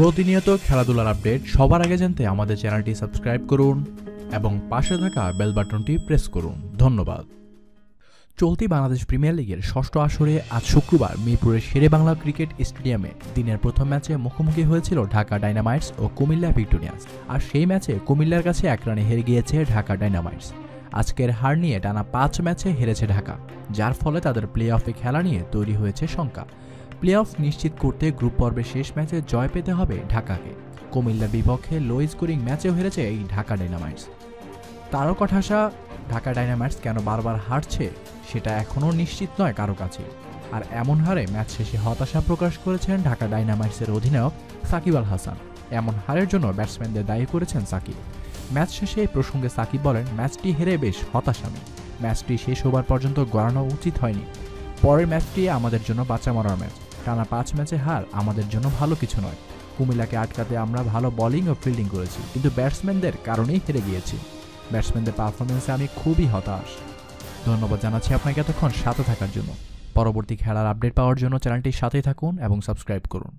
প্রতিনিয়ত খেলাধুলার আপডেট সবার আগে জানতে আমাদের চ্যানেলটি সাবস্ক্রাইব করুন এবং পাশে থাকা বেল বাটনটি প্রেস করুন। ধন্যবাদ। চলতি বাংলাদেশ প্রিমিয়ার লিগের ষষ্ঠ আসরে আজ শুক্রবার মিরপুরের শেরে বাংলা ক্রিকেট স্টেডিয়ামে দিনের প্রথম ম্যাচে মুখোমুখি হয়েছিল ঢাকা ডাইনামাইটস ও কুমিল্লা ভিক্টোরিয়ান্স। আর সেই ম্যাচে কুমিল্লার কাছে এক রানে হেরে গিয়েছে ঢাকা ডাইনামাইটস আজকের হার নিয়ে টানা পাঁচ ম্যাচে হেরেছে ঢাকা, যার ফলে তাদের প্লে অফে খেলা নিয়ে তৈরি হয়েছে শঙ্কা। প্লে অফ নিশ্চিত করতে গ্রুপ পর্বের শেষ ম্যাচে জয় পেতে হবে ঢাকাকে। কুমিল্লার বিপক্ষে লো স্কোরিং ম্যাচেও হেরেছে এই ঢাকা ডাইনামাইটস তারকা ঠাসা ঢাকা ডাইনামাইটস কেন বারবার হারছে সেটা এখনও নিশ্চিত নয় কারও কাছে। আর এমন হারে ম্যাচ শেষে হতাশা প্রকাশ করেছেন ঢাকা ডাইনামাইটসের অধিনায়ক সাকিব আল হাসান। এমন হারের জন্য ব্যাটসম্যানদের দায়ী করেছেন সাকিব। ম্যাচ শেষে এই প্রসঙ্গে সাকিব বলেন, ম্যাচটি হেরে বেশ হতাশ আমি ম্যাচটি শেষ হবার পর্যন্ত গড়ানো উচিত হয়নি। পরের ম্যাচটি আমাদের জন্য বাঁচা মরার ম্যাচ। টানা পাঁচ ম্যাচে হার আমাদের জন্য ভালো কিছু নয়। কুমিল্লাকে আটকাতে আমরা ভালো বোলিং ও ফিল্ডিং করেছি, কিন্তু ব্যাটসম্যানদের কারণেই হেরে গিয়েছি। ব্যাটসম্যানদের পারফরমেন্সে আমি খুবই হতাশ। ধন্যবাদ জানাচ্ছি আপনাকে এতক্ষণ সাথে থাকার জন্য। পরবর্তী খেলার আপডেট পাওয়ার জন্য চ্যানেলটির সাথেই থাকুন এবং সাবস্ক্রাইব করুন।